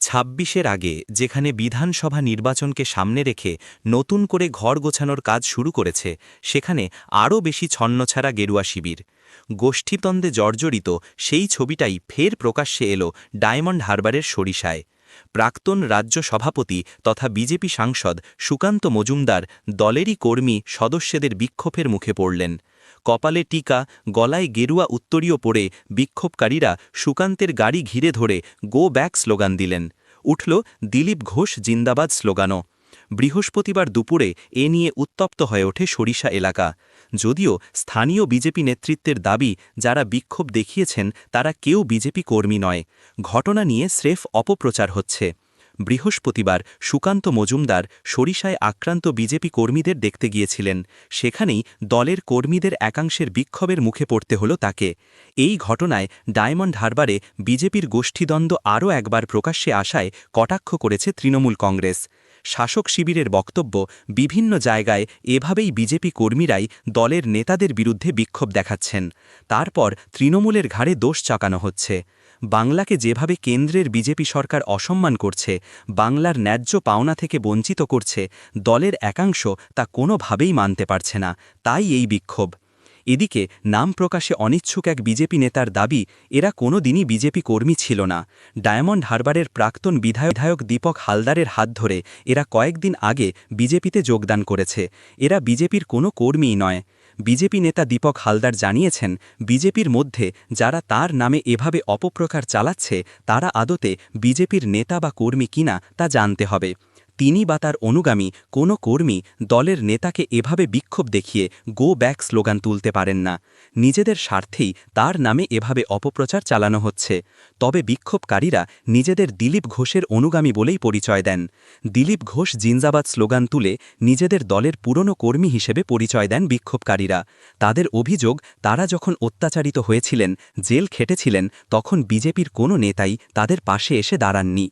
ছাব্বিশের আগে, যেখানে বিধানসভা নির্বাচনকে সামনে রেখে নতুন করে ঘর গোছানোর কাজ শুরু করেছে, সেখানে আরও বেশি ছন্নছাড়া গেরুয়া শিবির। গোষ্ঠীদ্বন্দ্বে জর্জরিত সেই ছবিটাই ফের প্রকাশ্যে এলো ডায়মন্ড হারবারের সরিষায়। প্রাক্তন রাজ্য সভাপতি তথা বিজেপি সাংসদ সুকান্ত মজুমদার দলেরই কর্মী সদস্যদের বিক্ষোভের মুখে পড়লেন। কপালে টিকা, গলায় গেরুয়া উত্তরীয় পড়ে বিক্ষোভকারীরা সুকান্তের গাড়ি ঘিরে ধরে গো ব্যাক স্লোগান দিলেন। উঠল দিলীপ ঘোষ জিন্দাবাদ স্লোগানও। বৃহস্পতিবার দুপুরে এ নিয়ে উত্তপ্ত হয়ে ওঠে সরিষা এলাকা। যদিও স্থানীয় বিজেপি নেতৃত্বের দাবি, যারা বিক্ষোভ দেখিয়েছেন, তারা কেউ বিজেপি কর্মী নয়। ঘটনা নিয়ে স্রেফ অপপ্রচার হচ্ছে। বৃহস্পতিবার সুকান্ত মজুমদার সরিষায় আক্রান্ত বিজেপি কর্মীদের দেখতে গিয়েছিলেন। সেখানেই দলের কর্মীদের একাংশের বিক্ষোভের মুখে পড়তে হল তাকে। এই ঘটনায় ডায়মন্ড হারবারে বিজেপির গোষ্ঠীদ্বন্দ্ব আরও একবার প্রকাশ্যে আসায় কটাক্ষ করেছে তৃণমূল কংগ্রেস। শাসক শিবিরের বক্তব্য, বিভিন্ন জায়গায় এভাবেই বিজেপি কর্মীরাই দলের নেতাদের বিরুদ্ধে বিক্ষোভ দেখাচ্ছেন। তারপর তৃণমূলের ঘাড়ে দোষ চাকানো হচ্ছে। বাংলাকে যেভাবে কেন্দ্রের বিজেপি সরকার অসম্মান করছে, বাংলার ন্যায্য পাওনা থেকে বঞ্চিত করছে, দলের একাংশ তা কোনোভাবেই মানতে পারছে না। তাই এই বিক্ষোভ। এদিকে নাম প্রকাশে অনিচ্ছুক এক বিজেপি নেতার দাবি, এরা কোনো দিনই বিজেপি কর্মী ছিল না। ডায়মন্ড হারবারের প্রাক্তন বিধায়ক দীপক হালদারের হাত ধরে এরা কয়েকদিন আগে বিজেপিতে যোগদান করেছে। এরা বিজেপির কোনো কর্মীই নয়। বিজেপি নেতা দীপক হালদার জানিয়েছেন, বিজেপির মধ্যে যারা তার নামে এভাবে অপপ্রকার চালাচ্ছে, তারা আদতে বিজেপির নেতা বা কর্মী কিনা তা জানতে হবে। তিনি বা তার অনুগামী কোনো কর্মী দলের নেতাকে এভাবে বিক্ষোভ দেখিয়ে গো ব্যাক স্লোগান তুলতে পারেন না। নিজেদের স্বার্থেই তার নামে এভাবে অপপ্রচার চালানো হচ্ছে। তবে বিক্ষোভকারীরা নিজেদের দিলীপ ঘোষের অনুগামী বলেই পরিচয় দেন। দিলীপ ঘোষ জিন্দাবাদ স্লোগান তুলে নিজেদের দলের পুরনো কর্মী হিসেবে পরিচয় দেন বিক্ষোভকারীরা। তাদের অভিযোগ, তারা যখন অত্যাচারিত হয়েছিলেন, জেল খেটেছিলেন, তখন বিজেপির কোনো নেতাই তাদের পাশে এসে দাঁড়াননি।